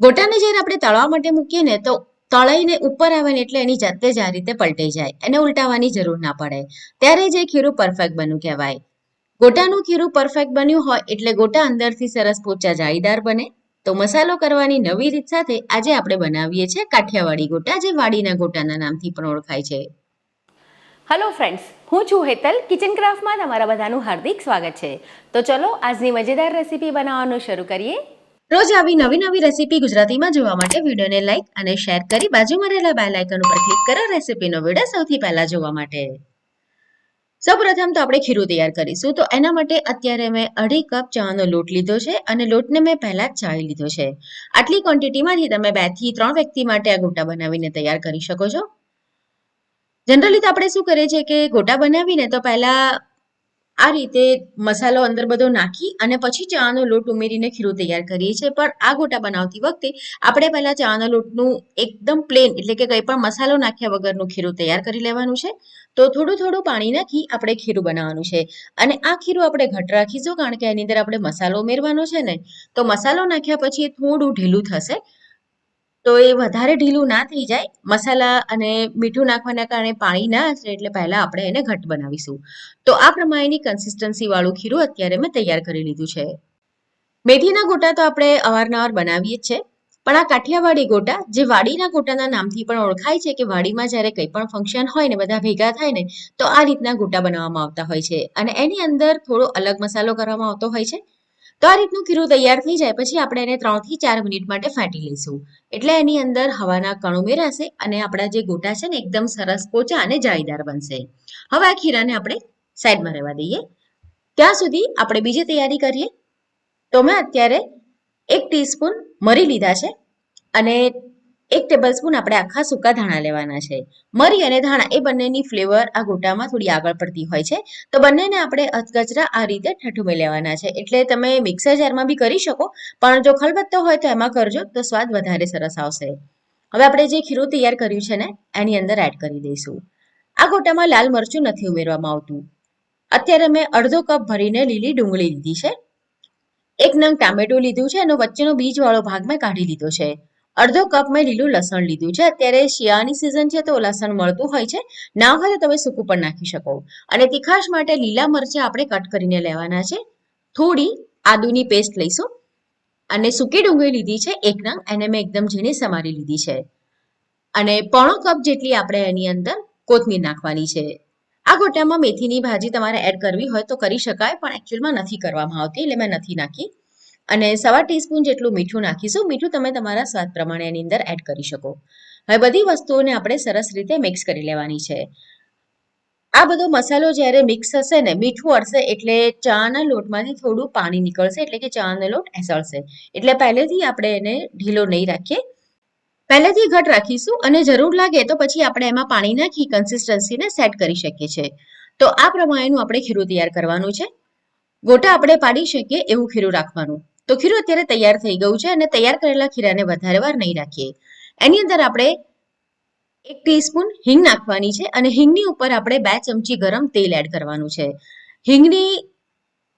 ગોટાને જ્યારે આપણે તળવા માટે મૂકીએ ને તો તળાઈને ઉપર આવે ને એટલે એની જાતે જ આ રીતે પલટી જાય એને ઉલટાવાની જરૂર ના પડે. ત્યારે જ ખીરું પરફેક્ટ બન્યું કહેવાય. ગોટાનું ખીરું પરફેક્ટ બન્યું હોય એટલે ગોટા અંદરથી સરસ પોચા જાળીદાર બને. તો મસાલો કરવાની નવી રીત સાથે આજે આપણે બનાવીએ છીએ કાઠિયાવાડી ગોટા જે વાડીના ગોટાના નામથી પણ ઓળખાય છે. હલો ફ્રેન્ડ્સ હું છું હેતલ કિચન ક્રાફ્ટમાં તમારા બધાનું હાર્દિક સ્વાગત છે. તો ચલો આજની મજેદાર રેસીપી બનાવવાનું શરૂ કરીએ. રોજ આવી નવી નવી રેસીપી ગુજરાતીમાં જોવા માટે વિડીયોને લાઈક અને શેર કરી બાજુમાં રહેલા બેલ આઇકન ઉપર ક્લિક કરો રેસીપીનો વીડિયો સૌથી પહેલા જોવા માટે. સૌપ્રથમ તો આપણે ખીરું તૈયાર કરીશું. તો એના માટે અત્યારે મેં અઢી કપ ચાનો લોટ લીધો છે અને લોટને મેં પહેલા જ ચાળી લીધો છે. આટલી ક્વોન્ટિટીમાંથી તમે બેથી ત્રણ વ્યક્તિ માટે આ ગોટા બનાવીને તૈયાર કરી શકો છો. જનરલી તો આપણે શું કરીએ છીએ કે ગોટા બનાવીને તો પહેલા આ રીતે મસાલો અંદર બધો નાખી અને પછી ચાનો લોટ ઉમેરીને ખીરું તૈયાર કરીએ છીએ. પણ આ ગોટા બનાવતી વખતે આપણે પહેલાં ચાના લોટનું એકદમ પ્લેન એટલે કે કંઈ પણ મસાલો નાખ્યા વગરનું ખીરું તૈયાર કરી લેવાનું છે. તો થોડું થોડું પાણી નાખી આપણે ખીરું બનાવવાનું છે. અને આ ખીરું આપણે ઘટ રાખીશું, કારણ કે એની અંદર આપણે મસાલો ઉમેરવાનો છે ને. તો મસાલો નાખ્યા પછી એ થોડું ઢીલું થશે. તો એ વધારે ઢીલું ના થઈ જાય. મસાલા અને મીઠું નાખવાના કારણે પાણી ના હશે એટલે પહેલા આપણે એને ઘટ બનાવીશું. તો આ પ્રમાણેની કન્સિસ્ટન્સી વાળું ખીરું અત્યારે મેં તૈયાર કરી લીધું છે. મેથીના ગોટા તો આપણે અવારનવાર બનાવીએ જ છે. પણ આ કાઠિયાવાડી ગોટા, જે વાડીના ગોટાના નામથી પણ ઓળખાય છે કે વાડીમાં જ્યારે કંઈ પણ ફંક્શન હોય ને, બધા ભેગા થાય ને, તો આ રીતના ગોટા બનાવવામાં આવતા હોય છે. અને એની અંદર થોડો અલગ મસાલો કરવામાં આવતો હોય છે. તો આ રીતનું ખીરું તૈયાર થઈ જાય, પછી આપણે એને ત્રણથી ચાર મિનિટ માટે ફાટી લઈશું. એટલે એની અંદર હવાના કણ ઉમેરાશે અને આપણા જે ગોટા છે ને, એકદમ સરસ પોચા અને જાળીદાર બનશે. હવે આ ખીરાને આપણે સાઈડમાં રહેવા દઈએ. ત્યાં સુધી આપણે બીજી તૈયારી કરીએ. તો મેં અત્યારે એક ટીસ્પૂન મરી લીધા છે. અને એક ટેબલ સ્પૂન આપણે આખા સૂકા ધાણા લેવાના છે. મરી અને ધાણા એ બંનેની ફ્લેવર આ ગોટામાં થોડી આગળ પડતી હોય છે. તો બંનેને આપણે અધકચરા આ રીતે ઠઠુમી લેવાના છે. એટલે તમે મિક્સર જારમાં બી કરી શકો, પણ જો ખલબત્તો હોય તો એમાં કરજો, તો સ્વાદ વધારે સરસ આવશે. હવે આપણે જે ખીરું તૈયાર કર્યું છે ને, એની અંદર એડ કરી દઈશું. આ ગોટામાં લાલ મરચું નથી ઉમેરવામાં આવતું. અત્યારે મેં અડધો કપ ભરીને લીલી ડુંગળી લીધી છે. એક નંગ ટામેટું લીધું છે એનો વચ્ચેનો બીજવાળો ભાગ મેં કાઢી લીધો છે. અડધો કપ મેં લીલું લસણ લીધું છે. અત્યારે શિયાળાની સિઝન છે તો લસણ મળતું હોય છે. ના હોય તો તમે સૂકું પણ નાખી શકો. અને તીખાશ માટે લીલા મરચાં આપણે કટ કરીને લેવાના છે. થોડી આદુની પેસ્ટ લઈશું. અને સૂકી ડુંગળી લીધી છે, એક નંગ. એને મેં એકદમ ઝીણી સમારી લીધી છે. અને પોણો કપ જેટલી આપણે એની અંદર કોથમીર નાખવાની છે. આ ગોટામાં મેથીની ભાજી તમારે એડ કરવી હોય તો કરી શકાય, પણ એકચ્યુઅલમાં નથી કરવામાં આવતી, એટલે મેં નથી નાખી. અને સવા ટીસ્પૂન જેટલું મીઠું નાખીશું. મીઠું તમે તમારા સ્વાદ પ્રમાણે એની અંદર એડ કરી શકો. હવે બધી વસ્તુઓને આપણે સરસ રીતે મિક્સ કરી લેવાની છે. આ બધો મસાલો જ્યારે મિક્સ થશે ને, મીઠું અડશે એટલે ચાના લોટમાંથી થોડું પાણી નીકળશે, એટલે કે ચાનો લોટ એસળશે. એટલે પહેલેથી આપણે એને ઢીલો નહીં રાખીએ. પહેલેથી ઘટ રાખીશું અને જરૂર લાગે તો પછી આપણે એમાં પાણી નાખી કન્સિસ્ટન્સીને સેટ કરી શકીએ છીએ. તો આ પ્રમાણેનું આપણે ખીરું તૈયાર કરવાનું છે. ગોટા આપણે પાડી શકીએ એવું ખીરું રાખવાનું. તો ખીરું અત્યારે તૈયાર થઈ ગયું છે અને તૈયાર કરેલા ખીરાને વધારે વાર નહીં રાખીએ. એની અંદર આપણે એક ટીસ્પૂન હિંગ નાખવાની છે અને હિંગની ઉપર આપણે બે ચમચી ગરમ તેલ એડ કરવાનું છે. હિંગની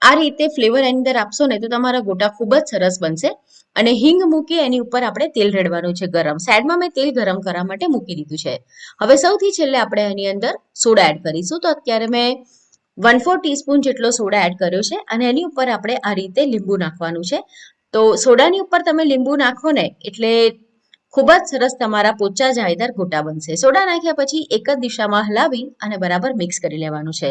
આ રીતે ફ્લેવર એની અંદર આપશો ને તો તમારા ગોટા ખૂબ જ સરસ બનશે અને હિંગ મૂકી એની ઉપર આપણે તેલ રેડવાનું છે ગરમ. સાઈડમાં મેં તેલ ગરમ કરવા માટે મૂકી દીધું છે. હવે સૌથી છેલ્લે આપણે એની અંદર સોડા એડ કરીશું. તો અત્યારે મેં વન ફોર ટીસ્પૂન જેટલો સોડા એડ કર્યો છે અને એની ઉપર આપણે આ રીતે લીંબુ નાખવાનું છે. તો સોડાની ઉપર તમે લીંબુ નાખો ને એટલે ખૂબ જ સરસ તમારા પોચા જાળીદાર ગોટા બનશે. સોડા નાખ્યા પછી એક જ દિશામાં હલાવી અને બરાબર મિક્સ કરી લેવાનું છે.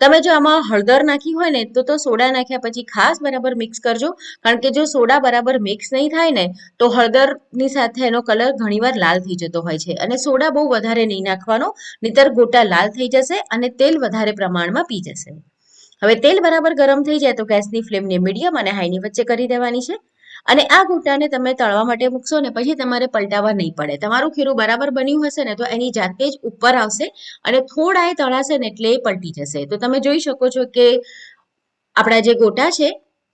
તમે જો આમાં હળદર નાખી હોય ને, તો તો સોડા નાખ્યા પછી ખાસ બરાબર મિક્સ કરજો. કારણ કે જો સોડા બરાબર મિક્સ નહીં થાય ને, તો હળદરની સાથે એનો કલર ઘણીવાર લાલ થઈ જતો હોય છે. અને સોડા બહુ વધારે નહીં નાખવાનો, નહીતર ગોટા લાલ થઈ જશે અને તેલ વધારે પ્રમાણમાં પી જશે. હવે તેલ બરાબર ગરમ થઈ જાય તો ગેસની ફ્લેમને મીડિયમ અને હાઈની વચ્ચે કરી દેવાની છે. અને આ ગોટાને તમે તળવા માટે મૂકશો ને પછી તમારે પલટાવા નહીં પડે. તમારું ખીરું બરાબર બન્યું હશે ને તો એની જાતે જ ઉપર આવશે અને થોડા એ તળાશે ને એટલે એ પલટી જશે. તો તમે જોઈ શકો છો કે આપણા જે ગોટા છે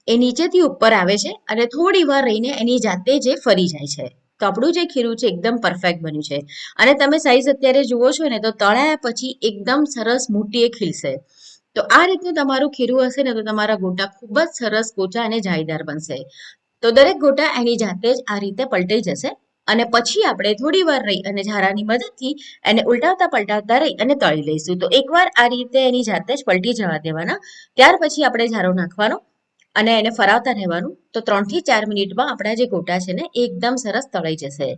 એ નીચેથી ઉપર આવે છે અને થોડી વાર રહીને એની જાતે જ ફરી જાય છે. તો આપણું જે ખીરું છે એકદમ પરફેક્ટ બન્યું છે. અને તમે સાઈઝ અત્યારે જુઓ છો ને તો તળાયા પછી એકદમ સરસ મોટી એ ખીલશે. તો આ રીતનું તમારું ખીરું હશે ને તો તમારા ગોટા ખૂબ જ સરસ પોચા અને જાળીદાર બનશે. તો દરેક ગોટા એની જાતે જ આ રીતે પલટાઈ જશે અને પછી આપણે થોડી વાર રહી અને ઝારાની મદદથી એને ઉલટાવતા પલટાવતા રહી અને તળી લઈશું. તો એકવાર આ રીતે એની જાતે જ પલટી જવા દેવાના. ત્યાર પછી આપણે ઝારો નાખવાનો અને એને ફરાવતા રહેવાનું. તો ત્રણથી ચાર મિનિટમાં આપણા જે ગોટા છે ને એકદમ સરસ તળાઈ જશે.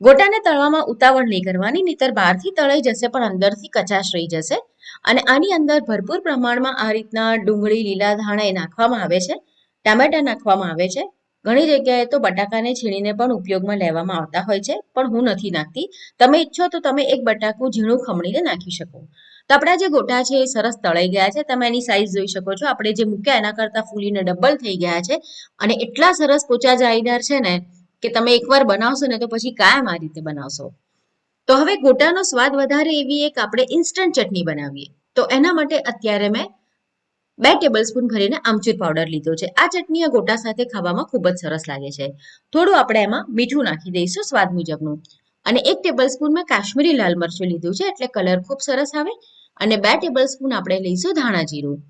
ગોટાને તળવામાં ઉતાવળ નહીં કરવાની, નહીતર બહારથી તળાઈ જશે પણ અંદરથી કચાશ રહી જશે. અને આની અંદર ભરપૂર પ્રમાણમાં આ રીતના ડુંગળી, લીલા ધાણા એ નાખવામાં આવે છે. ટામેટા નાખવામાં આવે છે. ઘણી જગ્યાએ તો બટાકાને છીણીને પણ ઉપયોગમાં લેવામાં આવતા હોય છે, પણ હું નથી નાખતી. તમે ઈચ્છો તો તમે એક બટાકું ઝીણું ખમણીને નાખી શકો. તો આપણા જે ગોટા છે એ સરસ તળાઈ ગયા છે. તમે એની સાઈઝ જોઈ શકો છો. આપણે જે મૂક્યા એના કરતાં ફૂલીને ડબલ થઈ ગયા છે. અને એટલા સરસ પોચા જાળીદાર છે ને કે તમે એકવાર બનાવશો ને તો પછી કાયમ આ રીતે બનાવશો. તો હવે ગોટાનો સ્વાદ વધારે એવી એક આપણે ઇન્સ્ટન્ટ ચટણી બનાવીએ. તો એના માટે અત્યારે મેં બે ટેબલ સ્પૂન ભરીને આમચૂર પાવડર લીધો છે. આ ચટણી ગોટા સાથે ખાવામાં ખૂબ જ સરસ લાગે છે. થોડું આપણે એમાં મીઠું નાખી દઈશું સ્વાદ મુજબનું. અને એક ટેબલ સ્પૂન મેં કાશ્મીરી લાલ મરચું લીધું છે, એટલે કલર ખૂબ સરસ આવે. અને બે ટેબલ સ્પૂન આપણે લઈશું ધાણા જીરું.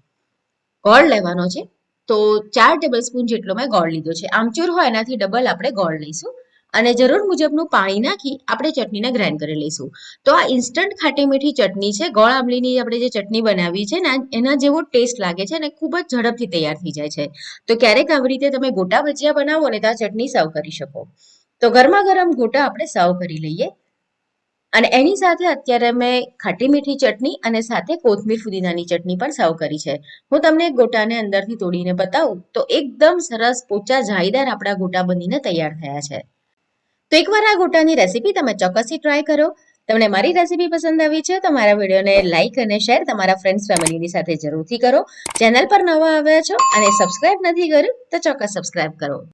ગોળ લેવાનો છે. તો ચાર ટેબલ સ્પૂન જેટલો મેં ગોળ લીધો છે. આમચૂર હોય એનાથી ડબલ આપણે ગોળ લઈશું. અને જરૂર મુજબનું પાણી નાખી આપણે ચટણીને ગ્રાઇન્ડ કરી લઈશું. તો આ ઇન્સ્ટન્ટ ખાટી મીઠી ચટણી છે, ગોળ આંબલીની આપણે જે ચટણી બનાવી છે ને, એના જેવો ટેસ્ટ લાગે છે અને ખૂબ જ ઝડપથી તૈયાર થઈ જાય છે. તો ક્યારેક આવી રીતે તમે ગોટા ભજીયા બનાવો ને તો ચટણી સર્વ કરી શકો. તો ગરમા ગરમ ગોટા આપણે સર્વ કરી લઈએ. અને એની સાથે અત્યારે મેં ખાટી મીઠી ચટણી અને સાથે કોથમીર ફુદીનાની ચટણી પણ સર્વ કરી છે. હું તમને ગોટાને અંદરથી તોડીને બતાવું તો એકદમ સરસ પોચા જાળીદાર આપણા ગોટા બનીને તૈયાર થયા છે. તો એકવાર આ ગોટાની રેસીપી તમે ચોક્કસથી ટ્રાય કરો. તમને મારી રેસીપી પસંદ આવી છે તો મારા વિડીયોને લાઇક અને શેર તમારા ફ્રેન્ડ્સ ફેમિલીની સાથે જરૂરથી કરો. ચેનલ પર નવા આવ્યા છો અને સબસ્ક્રાઇબ નથી કર્યું તો ચોક્કસ સબસ્ક્રાઇબ કરો.